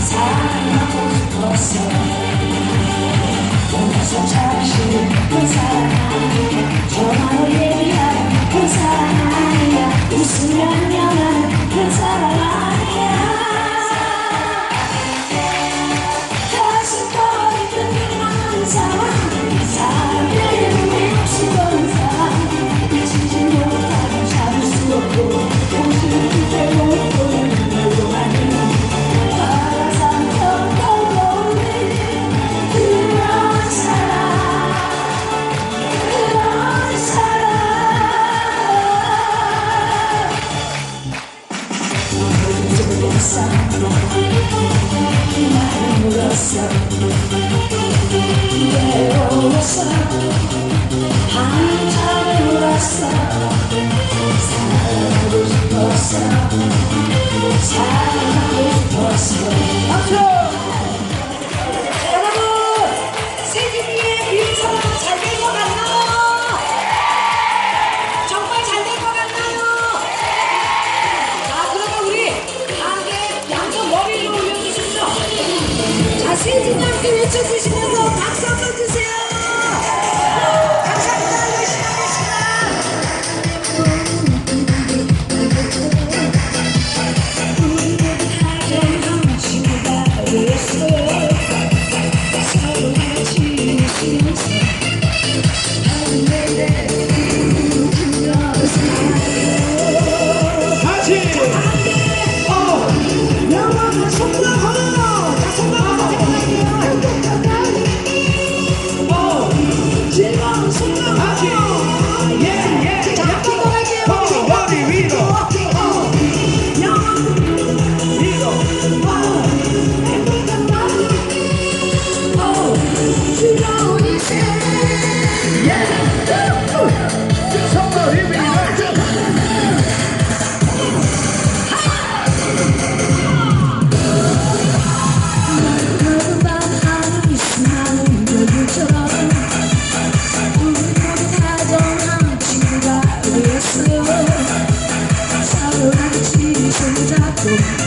사랑하고 싶었어 또 다시 잠시 그 사랑을 Çetin'den güne çatışmadan akşamdan so